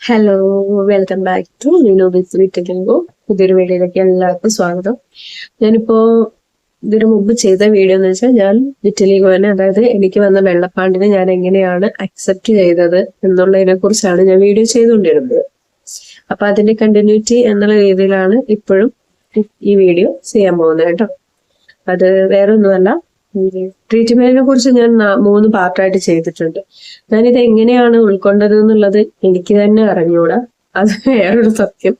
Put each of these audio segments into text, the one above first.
Hello welcome back to Meenu ബിസ് വീട്ടിലിംഗോ പുതിയൊരു വീഡിയോയിലേക്ക് എല്ലാവർക്കും സ്വാഗതം. ഞാനിപ്പോ ഇതിനു മുമ്പ് ചെയ്ത വീഡിയോ എന്ന് വെച്ചാൽ ഞാൻ ഇറ്റലിഗോനെ അതായത് എനിക്ക് വന്ന വെള്ളപ്പാണ്ടിനെ ഞാൻ എങ്ങനെയാണ് അക്സെപ്റ്റ് ചെയ്തത് എന്നുള്ളതിനെ കുറിച്ചാണ് ഞാൻ വീഡിയോ ചെയ്തുകൊണ്ടിരുന്നത്. അപ്പൊ അതിന്റെ കണ്ടിന്യൂറ്റി എന്നുള്ള രീതിയിലാണ് ഇപ്പോഴും ഈ വീഡിയോ ചെയ്യാൻ പോകുന്നത് കേട്ടോ. അത് വേറെ ഒന്നുമല്ല ട്രീറ്റ്മെന്റിനെ കുറിച്ച് ഞാൻ മൂന്ന് പാർട്ടായിട്ട് ചെയ്തിട്ടുണ്ട്. ഞാനിത് എങ്ങനെയാണ് ഉൾക്കൊണ്ടത് എന്നുള്ളത് എനിക്ക് തന്നെ അറിഞ്ഞൂടാ. അത് വേറൊരു സത്യം.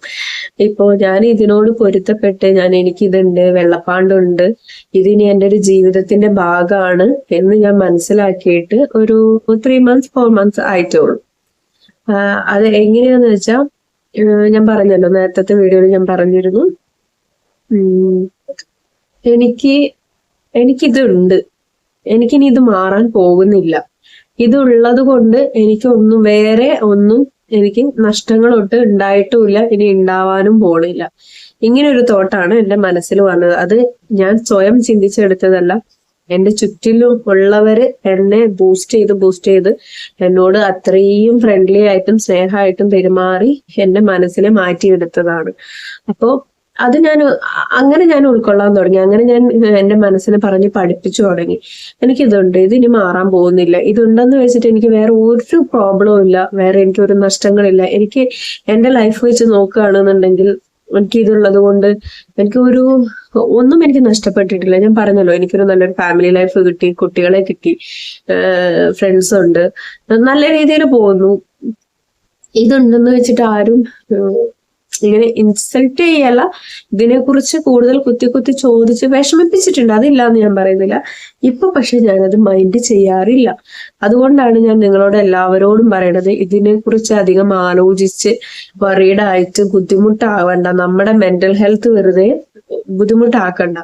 ഇപ്പോ ഞാൻ ഇതിനോട് പൊരുത്തപ്പെട്ട് ഞാൻ എനിക്കിതുണ്ട് വെള്ളപ്പാണ്ടുണ്ട് ഇതിനി എന്റെ ഒരു ജീവിതത്തിന്റെ ഭാഗമാണ് എന്ന് ഞാൻ മനസ്സിലാക്കിയിട്ട് ഒരു ത്രീ മന്ത്സ് ഫോർ മന്ത്സ് ആയിട്ടുള്ളൂ. അത് എങ്ങനെയാന്ന് വെച്ചാൽ ഞാൻ പറഞ്ഞല്ലോ നേരത്തെ വീഡിയോയിൽ ഞാൻ പറഞ്ഞിരുന്നു. എനിക്ക് എനിക്കിതുണ്ട്. എനിക്കിനി ഇത് മാറാൻ പോകുന്നില്ല. ഇതുള്ളത് കൊണ്ട് എനിക്കൊന്നും വേറെ ഒന്നും എനിക്ക് നഷ്ടങ്ങളൊട്ട് ഉണ്ടായിട്ടുമില്ല ഇനി ഉണ്ടാവാനും പോണില്ല. ഇങ്ങനെ ഒരു തോട്ടാണ് എന്റെ മനസ്സിൽ വന്നത്. അത് ഞാൻ സ്വയം ചിന്തിച്ചെടുത്തതല്ല. എന്റെ ചുറ്റിലും ഉള്ളവര് എന്നെ ബൂസ്റ്റ് ചെയ്ത് ബൂസ്റ്റ് ചെയ്ത് എന്നോട് അത്രയും ഫ്രണ്ട്ലി ആയിട്ടും സ്നേഹമായിട്ടും പെരുമാറി എന്റെ മനസ്സിനെ മാറ്റിയെടുത്തതാണ്. അപ്പോ അത് ഞാൻ അങ്ങനെ ഞാൻ ഉൾക്കൊള്ളാൻ തുടങ്ങി. അങ്ങനെ ഞാൻ എന്റെ മനസ്സിനെ പറഞ്ഞ് പഠിപ്പിച്ചു തുടങ്ങി. എനിക്കിതുണ്ട് ഇതിനി മാറാൻ പോകുന്നില്ല. ഇതുണ്ടെന്ന് വെച്ചിട്ട് എനിക്ക് വേറെ ഒരു പ്രോബ്ലവും ഇല്ല. വേറെ എനിക്ക് ഒരു നഷ്ടങ്ങളില്ല. എനിക്ക് എന്റെ ലൈഫ് വെച്ച് നോക്കുകയാണെന്നുണ്ടെങ്കിൽ എനിക്ക് ഇതുള്ളത് കൊണ്ട് എനിക്ക് ഒരു ഒന്നും എനിക്ക് നഷ്ടപ്പെട്ടിട്ടില്ല. ഞാൻ പറഞ്ഞല്ലോ എനിക്കൊരു നല്ലൊരു ഫാമിലി ലൈഫ് കിട്ടി കുട്ടികളെ കിട്ടി ഫ്രണ്ട്സ് ഉണ്ട്. നല്ല രീതിയിൽ പോകുന്നു. ഇതുണ്ടെന്ന് വെച്ചിട്ട് ആരും ഇങ്ങനെ ഇൻസൾട്ട് ചെയ്യല്ല. ഇതിനെക്കുറിച്ച് കൂടുതൽ കുത്തി കുത്തി ചോദിച്ച് വിഷമിപ്പിച്ചിട്ടുണ്ട്. അതില്ല എന്ന് ഞാൻ പറയുന്നില്ല. ഇപ്പൊ പക്ഷെ ഞാനത് മൈൻഡ് ചെയ്യാറില്ല. അതുകൊണ്ടാണ് ഞാൻ നിങ്ങളോട് എല്ലാവരോടും പറയണത്. ഇതിനെക്കുറിച്ച് അധികം ആലോചിച്ച് വറീഡായിട്ട് ബുദ്ധിമുട്ടാവണ്ട. നമ്മുടെ മെന്റൽ ഹെൽത്ത് വെറുതെ ബുദ്ധിമുട്ടാക്കണ്ട.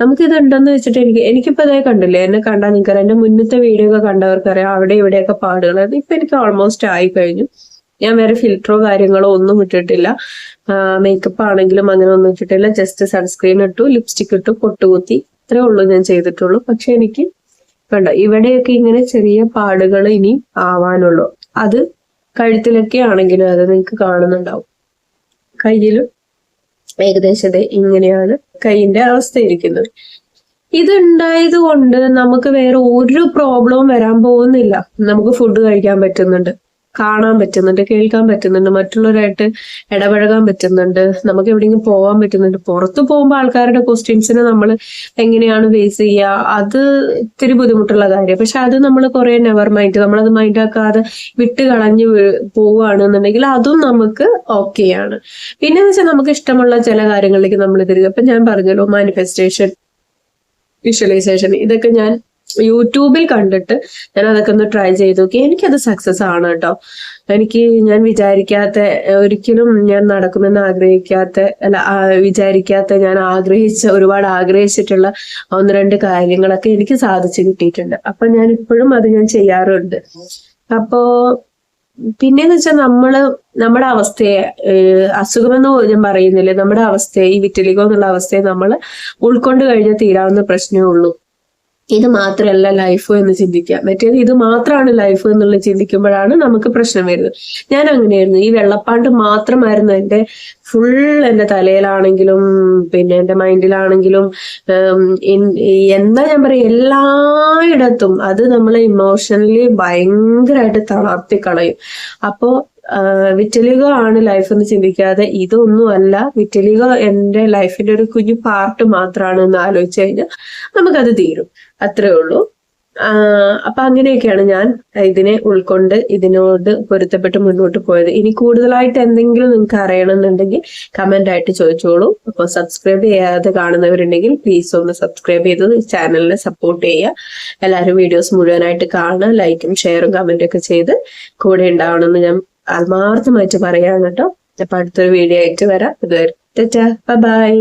നമുക്കിത് ഉണ്ടെന്ന് വെച്ചിട്ട് എനിക്ക് എനിക്കിപ്പോ അതേ കണ്ടില്ലേ? എന്നെ കണ്ടാൽ നിൽക്കാൻ എന്റെ മുന്നത്തെ വീഡിയോ ഒക്കെ കണ്ടവർക്കറിയാം. അവിടെ ഇവിടെയൊക്കെ പാടുകൾ അത് ഇപ്പൊ എനിക്ക് ഓൾമോസ്റ്റ് ആയി കഴിഞ്ഞു. ഞാൻ വേറെ ഫിൽറ്ററോ കാര്യങ്ങളോ ഒന്നും ഇട്ടിട്ടില്ല. മേക്കപ്പ് ആണെങ്കിലും അങ്ങനെ ഒന്നും ഇട്ടിട്ടില്ല. ജസ്റ്റ് സൺസ്ക്രീൻ ഇട്ടു ലിപ്സ്റ്റിക് ഇട്ടു പൊട്ടുകുത്തി. ഇത്രേ ഉള്ളൂ ഞാൻ ചെയ്തിട്ടുള്ളൂ. പക്ഷെ എനിക്ക് കണ്ടോ ഇവിടെയൊക്കെ ഇങ്ങനെ ചെറിയ പാടുകൾ ഇനി ആവാനുള്ളൂ. അത് കഴുത്തിലൊക്കെ ആണെങ്കിലും അത് നിങ്ങൾക്ക് കാണുന്നുണ്ടാവും. കയ്യിലും ഏകദേശം ഇങ്ങനെയാണ് കൈയിന്റെ അവസ്ഥ ഇരിക്കുന്നത്. ഇതുണ്ടായത് കൊണ്ട് നമുക്ക് വേറെ ഒരു പ്രോബ്ലവും വരാൻ പോകുന്നില്ല. നമുക്ക് ഫുഡ് കഴിക്കാൻ പറ്റുന്നുണ്ട്. കാണാൻ പറ്റുന്നുണ്ട് കേൾക്കാൻ പറ്റുന്നുണ്ട് മറ്റുള്ളവരായിട്ട് ഇടപഴകാൻ പറ്റുന്നുണ്ട്. നമുക്ക് എവിടെയെങ്കിലും പോകാൻ പറ്റുന്നുണ്ട്. പുറത്തു പോകുമ്പോൾ ആൾക്കാരുടെ ക്വസ്റ്റ്യൻസിനെ നമ്മൾ എങ്ങനെയാണ് ഫേസ് ചെയ്യുക? അത് ഇത്തിരി ബുദ്ധിമുട്ടുള്ള കാര്യം. പക്ഷെ അത് നമ്മൾ കുറെ നെവർ മൈൻഡ് നമ്മളത് മൈൻഡ് ആക്കാതെ വിട്ട് കളഞ്ഞ് പോവുകയാണെന്നുണ്ടെങ്കിൽ അതും നമുക്ക് ഓക്കെയാണ് പിന്നെ വെച്ചാൽ നമുക്ക് ഇഷ്ടമുള്ള ചില കാര്യങ്ങളിലേക്ക് നമ്മൾ തിരികെ. ഇപ്പൊ ഞാൻ പറഞ്ഞല്ലോ മാനിഫെസ്റ്റേഷൻ വിഷ്വലൈസേഷൻ ഇതൊക്കെ ഞാൻ യൂട്യൂബിൽ കണ്ടിട്ട് ഞാൻ അതൊക്കെ ഒന്ന് ട്രൈ ചെയ്ത് നോക്കി. എനിക്കത് സക്സസ് ആണ് കേട്ടോ. എനിക്ക് ഞാൻ വിചാരിക്കാത്ത ഒരിക്കലും ഞാൻ നടക്കുമെന്ന് ആഗ്രഹിക്കാത്ത അല്ല വിചാരിക്കാത്ത ഞാൻ ആഗ്രഹിച്ച ഒരുപാട് ആഗ്രഹിച്ചിട്ടുള്ള ഒന്ന് രണ്ട് കാര്യങ്ങളൊക്കെ എനിക്ക് സാധിച്ചു കിട്ടിയിട്ടുണ്ട്. അപ്പൊ ഞാൻ ഇപ്പോഴും അത് ഞാൻ ചെയ്യാറുണ്ട്. അപ്പോ പിന്നെന്ന് വെച്ചാൽ നമ്മൾ നമ്മുടെ അവസ്ഥയെ അസുഖമെന്ന് ഞാൻ പറയുന്നില്ല നമ്മുടെ അവസ്ഥയെ ഈ വിറ്റലിഗോ എന്നുള്ള അവസ്ഥയെ നമ്മൾ ഉൾക്കൊണ്ട് കഴിഞ്ഞാൽ തീരാവുന്ന പ്രശ്നമേ ഉള്ളൂ. ഇത് മാത്രമല്ല ലൈഫ് എന്ന് ചിന്തിക്കുക. മറ്റേത് ഇത് മാത്രമാണ് ലൈഫ് എന്നുള്ളത് ചിന്തിക്കുമ്പോഴാണ് നമുക്ക് പ്രശ്നം വരുന്നത്. ഞാൻ അങ്ങനെയായിരുന്നു. ഈ വെള്ളപ്പാണ്ട് മാത്രമായിരുന്നു എന്റെ ഫുൾ എന്റെ തലയിലാണെങ്കിലും പിന്നെ എന്റെ മൈൻഡിലാണെങ്കിലും എന്താ ഞാൻ പറയാ എല്ലായിടത്തും അത് നമ്മളെ ഇമോഷണലി ഭയങ്കരമായിട്ട് തളർത്തി കളയും അപ്പോ വിറ്റലിക ആണ് ലൈഫ് എന്ന് ചിന്തിക്കാതെ ഇതൊന്നും അല്ല വിറ്റലിക എന്റെ ലൈഫിന്റെ ഒരു കുഞ്ഞു പാർട്ട് മാത്രമാണ് എന്ന് ആലോചിച്ച് കഴിഞ്ഞാൽ നമുക്കത് തീരും. അത്രേ ഉള്ളൂ. അപ്പൊ അങ്ങനെയൊക്കെയാണ് ഞാൻ ഇതിനെ ഉൾക്കൊണ്ട് ഇതിനോട് പൊരുത്തപ്പെട്ട് മുന്നോട്ട് പോയത്. ഇനി കൂടുതലായിട്ട് എന്തെങ്കിലും നിങ്ങൾക്ക് അറിയണമെന്നുണ്ടെങ്കിൽ കമന്റ് ആയിട്ട് ചോദിച്ചോളൂ. അപ്പോൾ സബ്സ്ക്രൈബ് ചെയ്യാതെ കാണുന്നവരുണ്ടെങ്കിൽ പ്ലീസ് ഒന്ന് സബ്സ്ക്രൈബ് ചെയ്ത് ചാനലിനെ സപ്പോർട്ട് ചെയ്യുക. എല്ലാവരും വീഡിയോസ് മുഴുവനായിട്ട് കാണുക ലൈക്കും ഷെയറും കമന്റും ഒക്കെ ചെയ്ത് കൂടെ ഉണ്ടാവണമെന്ന് ഞാൻ ആത്മാർത്ഥമായിട്ട് പറയാം കേട്ടോ. അപ്പൊ അടുത്തൊരു വീഡിയോ ആയിട്ട് വരാം. ഇതുവരെ ബൈ.